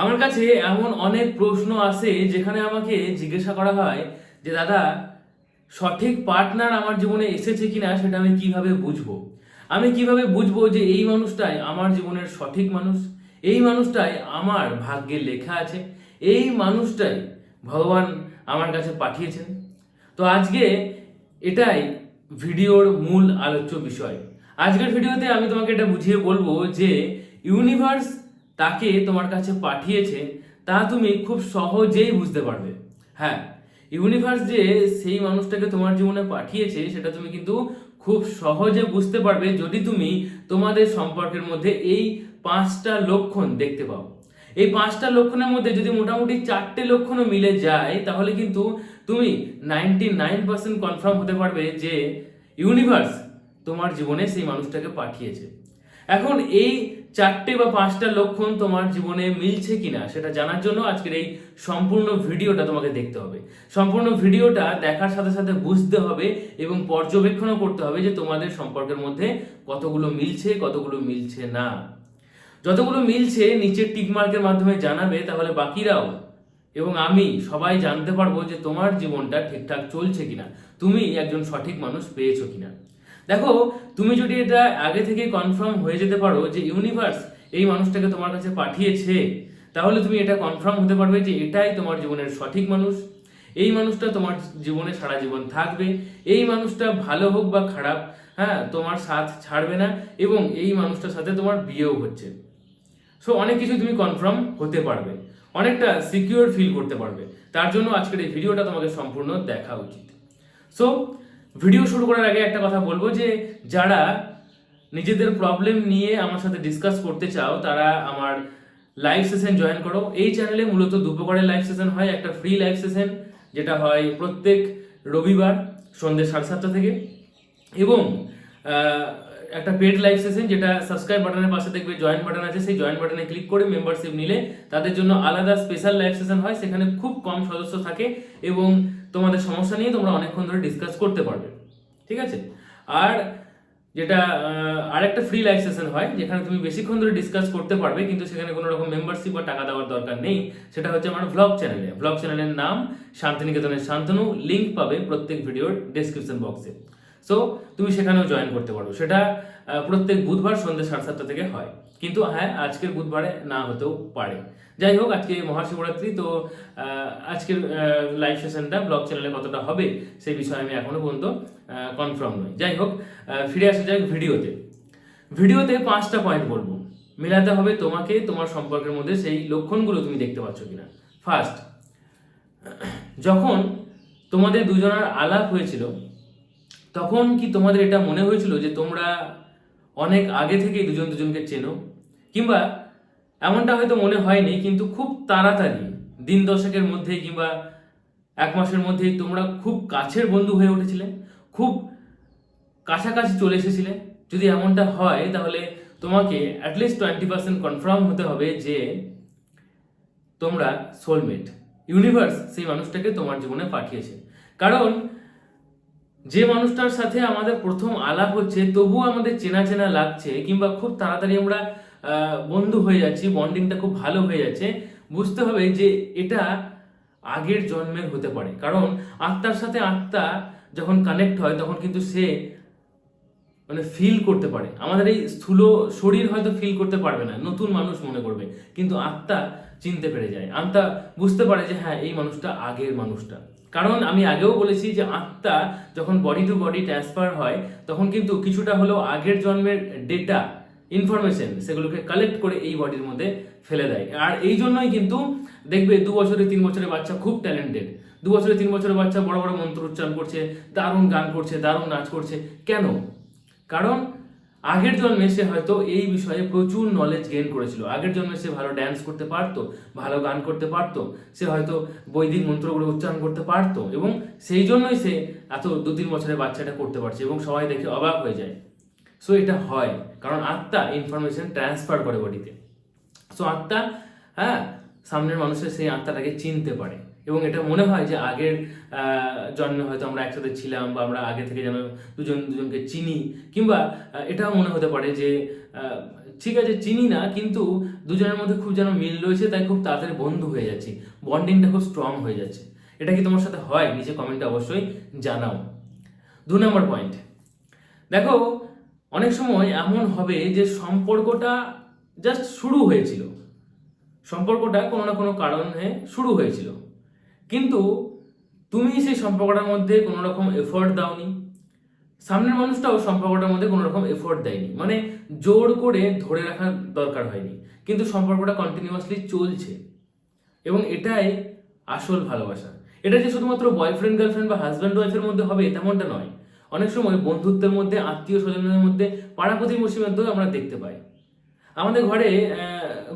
আমার কাছে এমন অনেক প্রশ্ন আসে যেখানে আমাকে জিজ্ঞাসা করা হয় যে, দাদা, সঠিক পার্টনার আমার জীবনে এসেছে কিনা সেটা আমি কীভাবে বুঝব? আমি কীভাবে বুঝব যে এই মানুষটাই আমার জীবনের সঠিক মানুষ? এই মানুষটাই আমার ভাগ্যে লেখা আছে? এই মানুষটাই ভগবান আমার কাছে পাঠিয়েছেন? তো আজকে এটাই ভিডিওর মূল আলোচ্য বিষয়। আজকের ভিডিওতে আমি তোমাকে এটা বুঝিয়ে বলব যে, ইউনিভার্স তাকে তোমার কাছে পাঠিয়েছে, তা তুমি খুব সহজেই বুঝতে পারবে। হ্যাঁ ইউনিভার্স যে সেই মানুষটাকে তোমার জীবনে পাঠিয়েছে, সেটা তুমি কিন্তু খুব সহজে বুঝতে পারবে যদি তুমি তোমাদের সম্পর্কের মধ্যে এই পাঁচটা লক্ষণ দেখতে পাও। এই পাঁচটা লক্ষণের মধ্যে যদি মোটামুটি চারটে লক্ষণও মিলে যায়, তাহলে কিন্তু তুমি নাইনটি নাইন পার্সেন্ট কনফার্ম হতে পারবে যে ইউনিভার্স তোমার জীবনে সেই মানুষটাকে পাঠিয়েছে। এখন এই চারটে বা পাঁচটা লক্ষণ তোমার জীবনে মিলছে কিনা সেটা জানার জন্য আজকের এই সম্পূর্ণ ভিডিওটা তোমাকে দেখতে হবে। সম্পূর্ণ ভিডিওটা দেখার সাথে সাথে বুঝতে হবে এবং পর্যবেক্ষণও করতে হবে যে তোমাদের সম্পর্কের মধ্যে কতগুলো মিলছে কতগুলো মিলছে না। যতগুলো মিলছে নিচের টিক মার্কের মাধ্যমে জানাবে, তাহলে বাকিরাও এবং আমি সবাই জানতে পারব যে তোমার জীবনটা ঠিকঠাক চলছে কিনা। তুমি একজন সঠিক মানুষ পেয়েছ কিনা। দেখো, তুমি যদি এটা আগে থেকে কনফার্ম হয়ে যেতে পারো যে ইউনিভার্স এই মানুষটাকে তোমার কাছে পাঠিয়েছে, তাহলে তুমি এটা কনফার্ম হতে পারবে যে এটাই তোমার জীবনের সঠিক মানুষ। এই মানুষটা তোমার জীবনে সারা জীবন থাকবে। এই মানুষটা ভালো হোক বা খারাপ হ্যাঁ তোমার সাথ ছাড়বে না এবং এই মানুষটার সাথে তোমার বিয়েও হচ্ছে। সো অনেক কিছু তুমি কনফার্ম হতে পারবে। অনেকটা সিকিউর ফিল করতে পারবে। তার জন্য আজকের এই ভিডিওটা তোমাকে সম্পূর্ণ দেখা উচিত। সো ভিডিও শুরু করার আগে একটা কথা বলব যে যারা নিজেদের প্রবলেম নিয়ে আমার সাথে ডিসকাস করতে চাও, তারা আমার লাইভ সেশন জয়েন করো। এই চ্যানেলে মূলত দুপ্রকারের লাইভ সেশন হয়, একটা ফ্রি লাইভ সেশন যেটা হয় প্রত্যেক রবিবার সন্ধ্যে সাড়ে সাতটা থেকে। এবং একটা পেড লাইভ সেশন যেটা সাবস্ক্রাইব বাটনের পাশে দেখবে জয়েন বাটন আছে, সেই জয়েন বাটনে ক্লিক করে মেম্বারশিপ নিলে তাদের জন্য আলাদা স্পেশাল লাইভ সেশন হয়, সেখানে খুব কম সদস্য থাকে এবং তোমাদের সমস্যা নিয়ে তোমরা অনেকক্ষণ ধরে ডিসকাস করতে পারবে, ঠিক আছে? আর যেটা আরেকটা ফ্রি লাইভ সেশন হয়, যেখানে তুমি বেশিক্ষণ ধরে ডিসকাস করতে পারবে, কিন্তু সেখানে কোনো রকম মেম্বারশিপ বা টাকা দেওয়ার দরকার নেই, সেটা হচ্ছে আমার ভ্লগ চ্যানেলে ভ্লগ চ্যানেলের নাম শান্তিনিকেতনের শান্তনু লিঙ্ক পাবে প্রত্যেক ভিডিওর ডেসক্রিপশন বক্সে সো তুমি সেখানেও জয়েন করতে পারো। সেটা প্রত্যেক বুধবার সন্ধ্যে সাড়ে সাতটা থেকে হয়। কিন্তু হ্যাঁ আজকের বুধবারে না হতেও পারে। যাই হোক আজকে মহাশিবরাত্রি, তো আজকের লাইভ সেশনটা ব্লগ চ্যানেলে কতটা হবে, সেই বিষয়ে আমি এখনও পর্যন্ত কনফার্ম নই। যাই হোক ফিরে আসা যাক ভিডিওতে। ভিডিওতে পাঁচটা পয়েন্ট বলব। মেলাতে হবে তোমাকে, তোমার সম্পর্কের মধ্যে সেই লক্ষণগুলো তুমি দেখতে পাচ্ছ কিনা। ফার্স্ট যখন তোমাদের দুজনের আলাপ হয়েছিল, তখন কি তোমাদের এটা মনে হয়েছিল যে তোমরা অনেক আগে থেকেই দুজন দুজনকে চেনো? কিংবা এমনটা হয়তো মনে হয়নি, কিন্তু খুব তাড়াতাড়ি, দিন দশকের মধ্যে কিংবা এক মাসের মধ্যেই তোমরা খুব কাছের বন্ধু হয়ে উঠেছিলে, খুব কাছাকাছি চলে এসেছিলে। যদি এমনটা হয়, তাহলে তোমাকে অ্যাটলিস্ট টোয়েন্টি পার্সেন্ট কনফার্ম হতে হবে যে তোমরা সোলমেট ইউনিভার্স সেই মানুষটাকে তোমার জীবনে পাঠিয়েছে। কারণ যে মানুষটার সাথে আমাদের প্রথম আলাপ হচ্ছে, তবুও আমাদের চেনা চেনা লাগছে, কিংবা খুব তাড়াতাড়ি আমরা বন্ধু হয়ে যাচ্ছি বন্ডিংটা খুব ভালো হয়ে যাচ্ছে। বুঝতে হবে যে এটা আগের জন্মের হতে পারে। কারণ আত্মার সাথে আত্মা যখন কানেক্ট হয়, তখন কিন্তু সে মানে ফিল করতে পারে। আমাদের এই স্থূল শরীর হয়তো ফিল করতে পারবে না, নতুন মানুষ মনে করবে, কিন্তু আত্মা চিনতে পেরে যায়। আত্মা বুঝতে পারে যে হ্যাঁ এই মানুষটা আগের মানুষটা। কারণ আমি আগেও বলেছি যে, আত্মা যখন বডি টু বডি ট্রান্সফার হয়, তখন কিন্তু কিছুটা হলেও আগের জন্মের ডেটা ইনফরমেশন সেগুলোকে কালেক্ট করে এই বডির মধ্যে ফেলে দেয়। আর এই জন্যই কিন্তু দেখবে দু বছরে, তিন বছরের বাচ্চা খুব ট্যালেন্টেড দু বছরে, তিন বছরের বাচ্চা বড় বড় মন্ত্র উচ্চারণ করছে, দারুণ গান করছে, দারুণ নাচ করছে। কেন? কারণ আগের জন্মে সে হয়তো এই বিষয়ে প্রচুর নলেজ গেইন করেছিল। আগের জন্মে সে ভালো ড্যান্স করতে পারতো, ভালো গান করতে পারতো, সে হয়তো বৈদিক মন্ত্রগুলো উচ্চারণ করতে পারতো এবং সেই জন্যই সে এত দু তিন বছরের বাচ্চাটা করতে পারছে এবং সবাই দেখে অবাক হয়ে যায়। সো এটা হয়। কারণ আত্মা ইনফরমেশন ট্রান্সফার করে বডিতে। সো আত্মা হ্যাঁ সামনের মানুষের সেই আত্মাটাকে চিনতে পারে। এবং এটা মনে হয় যে আগের জন্মে হয়তো আমরা একসাথে ছিলাম বা আমরা আগে থেকে যেন দুজন দুজনকে চিনি, কিংবা এটাও মনে হতে পারে যে ঠিক আছে, চিনি না, কিন্তু দুজনের মধ্যে খুব যেন মিল রয়েছে, তাই খুব তাড়াতাড়ি বন্ধু হয়ে যাচ্ছে। বন্ডিংটা খুব স্ট্রং হয়ে যাচ্ছে। এটা কি তোমার সাথে হয়? নিচে কমেন্টে অবশ্যই জানাও। দু নম্বর পয়েন্ট দেখো অনেক সময় এমন হবে যে সম্পর্কটা জাস্ট শুরু হয়েছিল। সম্পর্কটা কোনো না কোনো কারণে শুরু হয়েছিল। কিন্তু তুমি সেই সম্পর্কটার মধ্যে কোনো রকম এফোর্ট দাওনি। সামনের মানুষটাও সম্পর্কটার মধ্যে কোনো রকম এফোর্ট দেয়নি। মানে জোর করে ধরে রাখার দরকার হয়নি। কিন্তু সম্পর্কটা কন্টিনিউয়াসলি চলছে। এবং এটাই আসল ভালোবাসা। এটা যে শুধুমাত্র বয়ফ্রেন্ড গার্লফ্রেন্ড বা হাজব্যান্ড ওয়াইফের মধ্যে হবে তেমনটা নয়। অনেক সময় বন্ধুত্বের মধ্যে, আত্মীয় স্বজনের মধ্যে পাড়া প্রতিবেশীর মধ্যেও আমরা দেখতে পাই। আমাদের ঘরে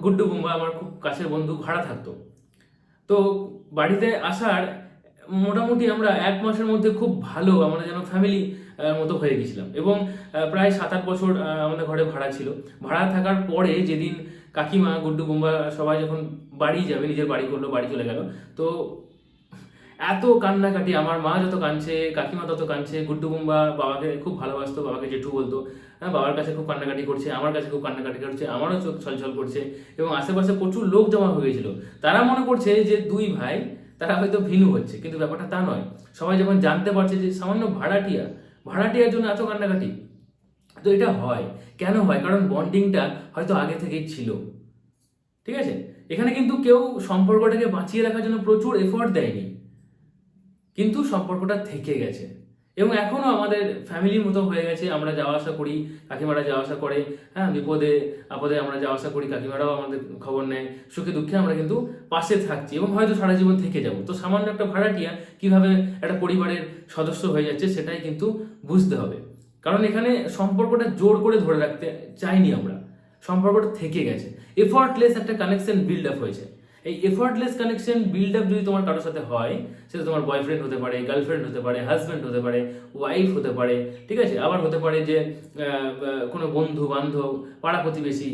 গুড্ডু বুম্বা, আমার খুব কাছের বন্ধু ভাড়া থাকতো। তো বাড়িতে আসার মোটামুটি আমরা এক মাসের মধ্যে খুব ভালো আমরা যেন ফ্যামিলি মতো হয়ে গেছিলাম। এবং প্রায় সাত আট বছর আমাদের ঘরে ভাড়া ছিল। ভাড়া থাকার পরে যেদিন কাকিমা, গুড্ডু বুম্বা সবাই যখন বাড়ি যাবে, নিজের বাড়ি করল, বাড়ি চলে গেল, তো এত কান্নাকাটি, আমার মা যত কাঁদছে, কাকিমা তত কাঁদছে গুড্ডু বুম্বা বাবাকে খুব ভালোবাসতো, বাবাকে জেঠু বলতো হ্যাঁ বাবার কাছে খুব কান্নাকাটি করছে, আমার কাছে খুব কান্নাকাটি করছে, আমারও চোখ ছলছল করছে। এবং আশেপাশে প্রচুর লোক জমা হয়ে গেছিল। তারা মনে করছে যে দুই ভাই, তারা হয়তো ভিনু হচ্ছে, কিন্তু ব্যাপারটা তা নয়। সবাই যখন জানতে পারছে যে সামান্য ভাড়াটিয়া, ভাড়াটিয়ার জন্য এত কান্নাকাটি, তো এটা হয়। কেন হয়? কারণ বন্ডিংটা হয়তো আগে থেকেই ছিল। ঠিক আছে? এখানে কিন্তু কেউ সম্পর্কটাকে বাঁচিয়ে রাখার জন্য প্রচুর এফোর্ট দেয়নি। কিন্তু সম্পর্কটা থেকে গেছে। এবং এখনও আমাদের ফ্যামিলির মতো হয়ে গেছে, আমরা যাওয়া আসা করি, কাকিমারা যাওয়া আসা করে হ্যাঁ বিপদে, আপদে আমরা যাওয়া আসা করি, কাকিমারাও আমাদের খবর নেয়, সুখে দুঃখে আমরা কিন্তু পাশে থাকছি এবং হয়তো সারা জীবন থেকে যাব। তো সামান্য একটা ভাড়াটিয়া কীভাবে একটা পরিবারের সদস্য হয়ে যাচ্ছে সেটাই কিন্তু বুঝতে হবে। কারণ এখানে সম্পর্কটা জোর করে ধরে রাখতে চাইনি আমরা। সম্পর্কটা থেকে গেছে। এফর্টলেস একটা কানেকশন বিল্ড আপ হয়েছে। এই এফর্টলেস কানেকশন বিল্ড আপ যদি তোমার কারোর সাথে হয়, সেটা তোমার বয়ফ্রেন্ড হতে পারে গার্লফ্রেন্ড হতে পারে হাজব্যান্ড হতে পারে ওয়াইফ হতে পারে, ঠিক আছে? আবার হতে পারে যে কোনো বন্ধু, বান্ধব, পাড়া প্রতিবেশী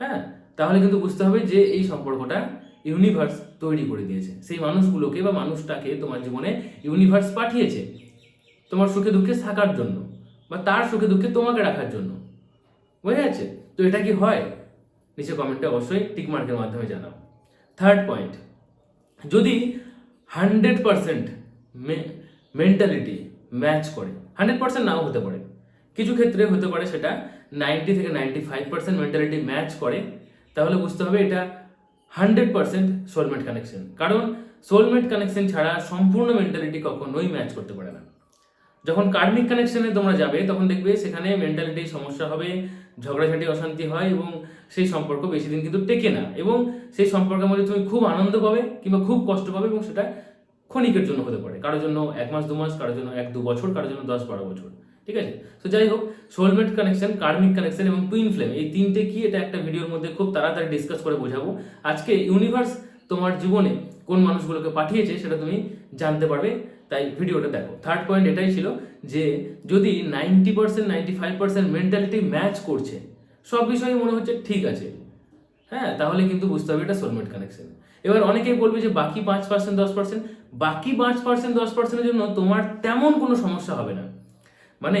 হ্যাঁ? তাহলে কিন্তু বুঝতে হবে যে এই সম্পর্কটা ইউনিভার্স তৈরি করে দিয়েছে। সেই মানুষগুলোকে বা মানুষটাকে তোমার জীবনে ইউনিভার্স পাঠিয়েছে তোমার সুখে দুঃখে থাকার জন্য বা তার সুখে দুঃখে তোমাকে রাখার জন্য। বোঝা যাচ্ছে তো এটা কি হয়? নিচে কমেন্টে অবশ্যই টিকমার্কের মাধ্যমে জানাও। থার্ড পয়েন্ট যদি হান্ড্রেড পারসেন্ট মেন্টালিটি ম্যাচ করে হান্ড্রেড পার্সেন্ট নাও হতে পারে। কিছু ক্ষেত্রে হতে পারে সেটা নাইনটি থেকে ninety five percent mentality match করে, তাহলে বুঝতে হবে এটা হান্ড্রেড পার্সেন্ট সোলমেট কানেকশন কারণ সোলমেট কানেকশন ছাড়া সম্পূর্ণ মেন্টালিটি কখনোই ম্যাচ করতে পারে না। যখন কার্মিক কানেকশনে তোমরা যাবে, তখন দেখবে সেখানে মেন্টালিটির সমস্যা হবে ঝগড়াঝাটি, অশান্তি হয় এবং সেই সম্পর্ক বেশি দিন কিন্তু টেকে না এবং সেই সম্পর্কের মধ্যে তুমি খুব আনন্দ পাবে কিংবা খুব কষ্ট পাবে এবং সেটা ক্ষণিকের জন্য হতে পারে। কারোর জন্য এক মাস, দু মাস, কারোর জন্য এক, দু বছর, কারোর জন্য দশ, বারো বছর। ঠিক আছে? তো যাই হোক সোলমেট কানেকশন কার্মিক কানেকশন এবং টুইন ফ্লেম এই তিনটে কি এটা একটা ভিডিওর মধ্যে খুব তাড়াতাড়ি ডিসকাস করে বোঝাবো। আজকে ইউনিভার্স তোমার জীবনে কোন মানুষগুলোকে পাঠিয়েছে সেটা তুমি জানতে পারবে, তাই ভিডিওটা দেখো। থার্ড পয়েন্ট এটাই ছিল যে যদি ninety percent, ninety five percent mentality match করছে, সব বিষয়ে মনে হচ্ছে ঠিক আছে। হ্যাঁ তাহলে কিন্তু বুঝতে হবে এটা সোলমেট কানেকশন এবার অনেকেই বলবে যে বাকি পাঁচ পার্সেন্ট, দশ পার্সেন্ট, বাকি পাঁচ পার্সেন্ট, দশ পার্সেন্টের জন্য তোমার তেমন কোনো সমস্যা হবে না। মানে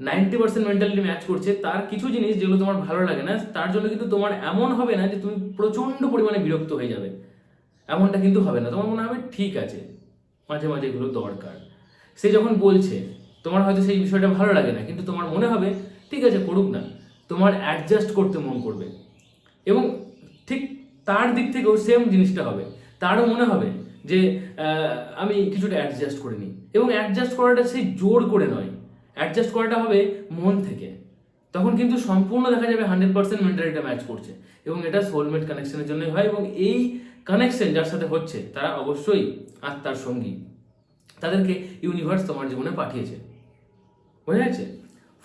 নাইনটি পার্সেন্ট মেন্টালিটি ম্যাচ করছে, তার কিছু জিনিস যেগুলো তোমার ভালো লাগে না, তার জন্য কিন্তু তোমার এমন হবে না যে তুমি প্রচণ্ড পরিমাণে বিরক্ত হয়ে যাবে। এমনটা কিন্তু হবে না, তোমার মনে হবে ঠিক আছে। মাঝে মাঝে এগুলো দরকার। সে যখন বলছে, তোমার হয়তো সেই বিষয়টা ভালো লাগে না, কিন্তু তোমার মনে হবে, ঠিক আছে, করুক না। তোমার অ্যাডজাস্ট করতে মন করবে। এবং ঠিক তার দিক থেকেও সেম জিনিসটা হবে। তারও মনে হবে যে আমি কিছুটা অ্যাডজাস্ট করে নিই। এবং অ্যাডজাস্ট করাটা সেই জোর করে নয়। অ্যাডজাস্ট করাটা হবে মন থেকে। তখন কিন্তু সম্পূর্ণ দেখা যাবে হান্ড্রেড পার্সেন্ট মেন্টালিটা ম্যাচ করছে। এবং এটা সোলমেট কানেকশনের জন্যই হয় এবং এই কানেকশন যার সাথে হচ্ছে, তারা অবশ্যই আত্মার সঙ্গী। তাদেরকে ইউনিভার্স তোমার জীবনে পাঠিয়েছে। বোঝা যাচ্ছে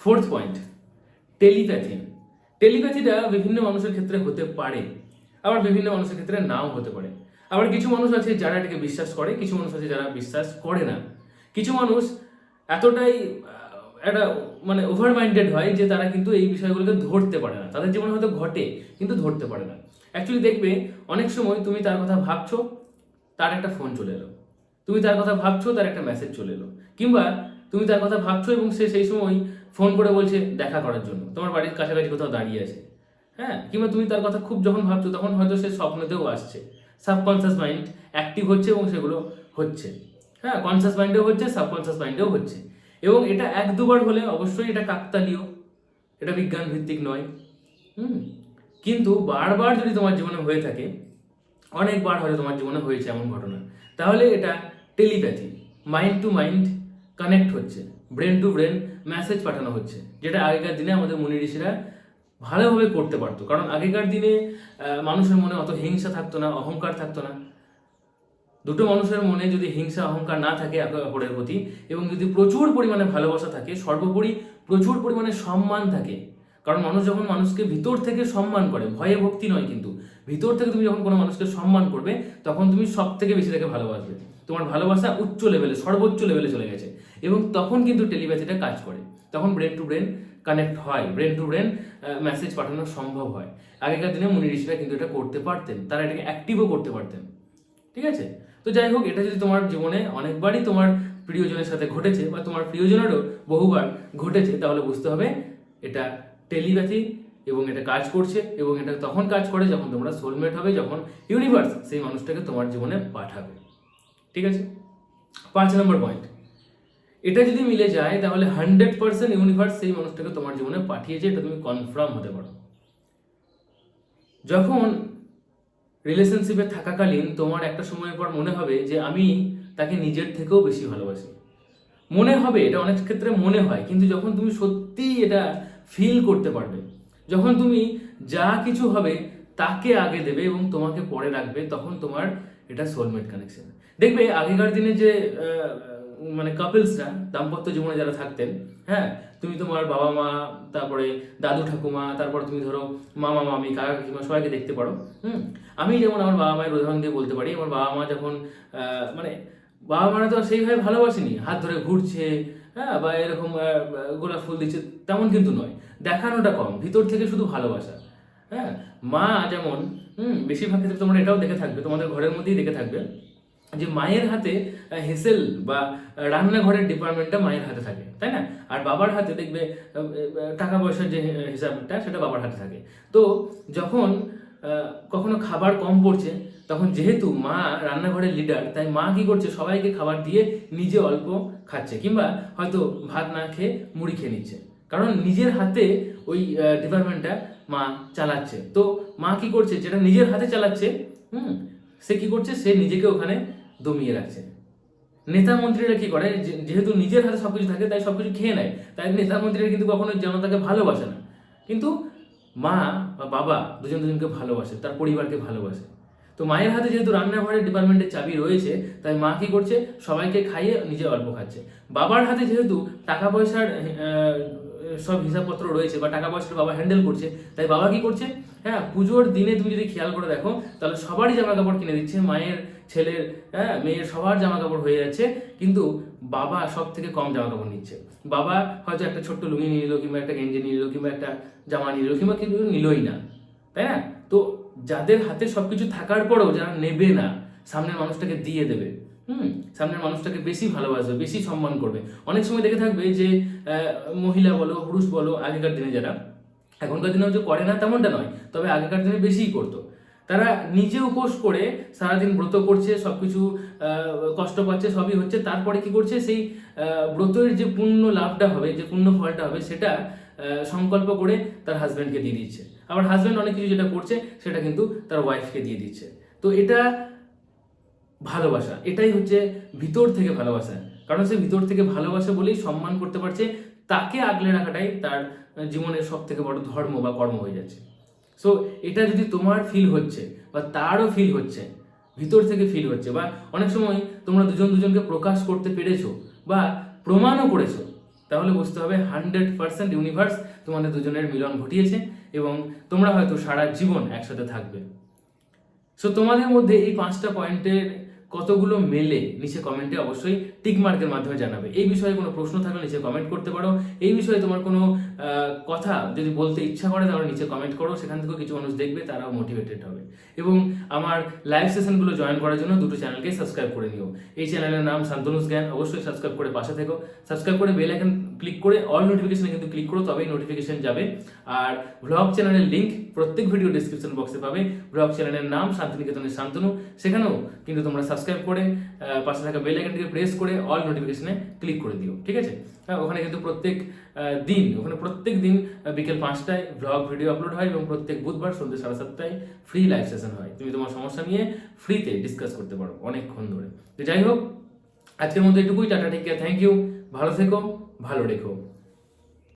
ফোর্থ পয়েন্ট টেলিপ্যাথি টেলিপ্যাথিটা বিভিন্ন মানুষের ক্ষেত্রে হতে পারে, আবার বিভিন্ন মানুষের ক্ষেত্রে নাও হতে পারে। আবার কিছু মানুষ আছে যারা এটাকে বিশ্বাস করে, কিছু মানুষ আছে যারা বিশ্বাস করে না। কিছু মানুষ এতটাই একটা মানে ওভার মাইন্ডেড হয় যে তারা কিন্তু এই বিষয়গুলোকে ধরতে পারে না। তাদের জীবনে হয়তো ঘটে, কিন্তু ধরতে পারে না। অ্যাকচুয়ালি দেখবে, অনেক সময় তুমি তার কথা ভাবছ, তার একটা ফোন চলে এলো। তুমি তার কথা ভাবছ, তার একটা মেসেজ চলে এলো। কিংবা তুমি তার কথা ভাবছ এবং সে সেই সময় ফোন করে বলছে, দেখা করার জন্য। তোমার বাড়ির কাছাকাছি কোথাও দাঁড়িয়ে আছে। হ্যাঁ? কিংবা তুমি তার কথা খুব যখন ভাবছ, তখন হয়তো সে স্বপ্নতেও আসছে। সাবকনসিয়াস মাইন্ড অ্যাক্টিভ হচ্ছে এবং সেগুলো হচ্ছে। হ্যাঁ? কনসিয়াস মাইন্ডেও হচ্ছে সাবকনসিয়াস মাইন্ডেও হচ্ছে। এবং এটা এক দুবার হলে অবশ্যই এটা কাকতালীয়। এটা বিজ্ঞান ভিত্তিক নয়। হুম? কিন্তু বারবার যদি তোমার জীবনে হয়ে থাকে, অনেকবার হয়তো তোমার জীবনে হয়েছে এমন ঘটনা। তাহলে এটা telepathy mind to mind connect হচ্ছে ব্রেন টু ব্রেন মেসেজ পাঠানো হচ্ছে, যেটা আগেকার দিনে আমাদের মুনি ঋষিরা ভালোভাবে করতে পারতো। কারণ আগেকার দিনে মানুষের মনে অত হিংসা থাকতো না, অহংকার থাকতো না। দুটো মানুষের মনে যদি হিংসা, অহংকার না থাকে একে অপরের প্রতি, এবং যদি প্রচুর পরিমাণে ভালোবাসা থাকে, সর্বোপরি প্রচুর পরিমাণে সম্মান থাকে, কারণ মানুষ যখন মানুষকে ভিতর থেকে সম্মান করে, ভয়ে ভক্তি নয় কিন্তু, ভিতর থেকে তুমি যখন কোনো মানুষকে সম্মান করবে, তখন তুমি সব থেকে বেশি তাকে ভালোবাসবে। তোমার ভালোবাসা উচ্চ লেভেলে সর্বোচ্চ লেভেলে চলে গেছে। এবং তখন কিন্তু টেলিপ্যাথিটা কাজ করে। তখন ব্রেন টু ব্রেন কানেক্ট হয়। ব্রেন টু ব্রেন মেসেজ পাঠানো সম্ভব হয়। আগেকার দিনে মুনি ঋষিরা কিন্তু এটা করতে পারতেন। তারা এটাকে অ্যাক্টিভও করতে পারতেন। ঠিক আছে? তো যাই হোক, এটা যদি তোমার জীবনে অনেকবারই তোমার প্রিয়জনের সাথে ঘটেছে বা তোমার প্রিয়জনেরও বহুবার ঘটেছে, তাহলে বুঝতে হবে এটা টেলিপ্যাথি এবং এটা কাজ করছে এবং এটা তখন কাজ করে যখন তোমরা সোলমেট হবে, যখন ইউনিভার্স সেই মানুষটাকে তোমার জীবনে পাঠাবে। ঠিক আছে? পাঁচ নম্বর পয়েন্ট এটা যদি মিলে যায়, তাহলে হান্ড্রেড পার্সেন্ট ইউনিভার্স সেই মানুষটাকে তোমার জীবনে পাঠিয়েছে, এটা তুমি কনফার্ম হতে পারো। যখন রিলেশনশিপে থাকাকালীন তোমার একটা সময়ের পর মনে হবে যে আমি তাকে নিজের থেকেও বেশি ভালোবাসি। মনে হবে, এটা অনেক ক্ষেত্রে মনে হয়, কিন্তু যখন তুমি সত্যিই এটা ফিল করতে পারবে, যখন তুমি যা কিছু হবে তাকে আগে দেবে এবং তোমাকে পরে রাখবে, তখন তোমার এটা সোলমেট কানেকশন দেখবে আগেকার দিনে যে মানে কাপলসরা দাম্পত্য জীবনে যারা থাকতেন হ্যাঁ তুমি তোমার বাবা মা, তারপরে দাদু ঠাকুমা, তারপর তুমি ধরো মামা, মামি, কাকা কাকিমা, সবাইকে দেখতে পারো, হুম? আমি যেমন আমার বাবা মায়ের উদাহরণ দিয়ে বলতে পারি, আমার বাবা মা যখন মানে বাবা মারা তো সেইভাবে ভালোবাসেনি, হাত ধরে ঘুরছে হ্যাঁ বা এরকম গোলাপ ফুল দিচ্ছে, তেমন কিন্তু নয়। দেখানোটা কম, ভিতর থেকে শুধু ভালোবাসা। হ্যাঁ মা যেমন, হুম, বেশিরভাগ ক্ষেত্রে তোমরা এটাও দেখে থাকবে, তোমাদের ঘরের মধ্যেই দেখে থাকবে যে মায়ের হাতে হেসেল বা রান্নাঘরের ডিপার্টমেন্টটা মায়ের হাতে থাকে, তাই না? আর বাবার হাতে দেখবে টাকা পয়সার যে হিসাবটা, সেটা বাবার হাতে থাকে। তো যখন কখনো খাবার কম পড়ছে, তখন যেহেতু মা রান্নাঘরের লিডার তাই মা কি করছে? সবাইকে খাবার দিয়ে নিজে অল্প খাচ্ছে, কিংবা হয়তো ভাত না খেয়ে মুড়ি খেয়ে নিচ্ছে। কারণ নিজের হাতে ওই ডিপার্টমেন্টটা মা চালাচ্ছে। তো মা কি করছে? যেটা নিজের হাতে চালাচ্ছে, হুম, সে কি করছে? সে নিজেকে ওখানে দমিয়ে রাখছে। নেতা মন্ত্রীরা কি করে? যেহেতু নিজের হাতে সবকিছু থাকে, তাই সবকিছু খেয়ে নেয়। তাই নেতা মন্ত্রীরা কিন্তু কখনো জনতাকে ভালোবাসে না। কিন্তু মা বা বাবা দুজন দুজনকে ভালোবাসে, তার পরিবারকে ভালোবাসে। তো মায়ের হাতে যেহেতু রান্নাঘরের ডিপার্টমেন্টের চাবি রয়েছে, তাই মা কি করছে? সবাইকে খাইয়ে নিজে অল্প খাচ্ছে। বাবার হাতে যেহেতু টাকা পয়সার সব হিসাবপত্র রয়েছে বা টাকা পয়সা বাবা হ্যান্ডেল করছে, তাই বাবা কি করছে? হ্যাঁ পুজোর দিনে তুমি যদি খেয়াল করে দেখো, তাহলে সবারই জামা কাপড় কিনে দিচ্ছে, মায়ের, ছেলের হ্যাঁ মেয়ের সবার জামা কাপড় হয়ে যাচ্ছে, কিন্তু বাবা সব থেকে কম জামা কাপড় নিচ্ছে। বাবা হয়তো একটা ছোট্ট লুঙ্গি নিয়ে নিল কিংবা একটা গেঞ্জি নিয়ে নিল কিংবা একটা জামা নিয়ে নিল কিংবা কিন্তু নিলই না, তাই না? তো যাদের হাতে সবকিছু থাকার পরেও যারা নেবে না, সামনের মানুষটাকে দিয়ে দেবে। হুম। সামনের মানুষটাকে বেশি ভালোবাসবে, বেশি সম্মান করবে। অনেক সময় দেখে থাকবে যে মহিলা বলো, পুরুষ বলো, আগেকার দিনে যারা, এখনকার দিনেও যে করে না তেমনটা নয়, তবে আগেকার দিনে বেশিই করতো। তারা নিজে উপোস করে সারাদিন ব্রত করছে সব কিছু কষ্ট পাচ্ছে, সবই হচ্ছে, তারপরে কি করছে, সেই ব্রতের যে পুণ্য লাভটা হবে, যে পুণ্য ফলটা হবে, সেটা সংকল্প করে তার হাজব্যান্ডকে দিয়ে দিচ্ছে। আবার হাজব্যান্ড অনেক কিছু যেটা করছে, সেটা কিন্তু তার ওয়াইফকে দিয়ে দিচ্ছে। তো এটা ভালোবাসা। এটাই হচ্ছে ভিতর থেকে ভালোবাসা। কারণ সে ভিতর থেকে ভালোবাসা বলেই সম্মান করতে পারছে, তাকে আগলে রাখাটাই তার জীবনের সব থেকে বড় ধর্ম বা কর্ম হয়ে যাচ্ছে। সো এটা যদি তোমার ফিল হচ্ছে বা তারও ফিল হচ্ছে, ভিতর থেকে ফিল হচ্ছে বা অনেক সময় তোমরা দুজন দুজনকে প্রকাশ করতে পেরেছ বা প্রমাণও করেছ, তাহলে বুঝতে হবে হান্ড্রেড পার্সেন্ট ইউনিভার্স তোমাদের দুজনের মিলন ঘটিয়েছে এবং তোমরা হয়তো সারা জীবন একসাথে থাকবে। সো তোমাদের মধ্যে এই পাঁচটা পয়েন্টের কতগুলো মেলে নিচে কমেন্টে অবশ্যই টিকমার্কের মাধ্যমে জানাবে। এই বিষয়ে কোনো প্রশ্ন থাকলে নিচে কমেন্ট করতে পারো। এই বিষয়ে তোমার কোনো কথা যদি বলতে ইচ্ছা করে তাহলে নিচে কমেন্ট করো, সেখান থেকেও কিছু মানুষ দেখবে, তারাও মোটিভেটেড হবে। এবং আমার লাইভ সেশনগুলো জয়েন করার জন্য দুটো চ্যানেলকে সাবস্ক্রাইব করে নিও। এই চ্যানেলের নাম শান্তনুস জ্ঞান, অবশ্যই সাবস্ক্রাইব করে পাশে থেকো। সাবস্ক্রাইব করে বেল আইকন ক্লিক করে অল নোটিফিকেশনে কিন্তু ক্লিক করো, তবেই নোটিফিকেশন যাবে। আর ব্লগ চ্যানেলের লিংক প্রত্যেক ভিডিও ডিসক্রিপশন বক্সে পাবে। ব্লগ চ্যানেলের নাম শান্তিনিকেতনের শান্তনু। সেখানেও কিন্তু তোমরা সাবস্ক্রাইব করে পাশে থাকা বেল আইকনটিকে প্রেস করে অল নোটিফিকেশনে ক্লিক করে দিও। ঠিক আছে? হ্যাঁ ওখানে কিন্তু প্রত্যেক দিন, ওখানে প্রত্যেক দিন বিকেল পাঁচটায় ব্লগ ভিডিও আপলোড হয় এবং প্রত্যেক বুধবার সন্ধ্যে সাড়ে সাতটায় ফ্রি লাইভ সেশন হয়। তুমি তোমার সমস্যা নিয়ে ফ্রিতে ডিসকাস করতে পারো অনেকক্ষণ ধরে। তো যাই হোক, আজকের মধ্যে এটুকুই, tata take care thank you ভালো থেকো, ভালো রেখো।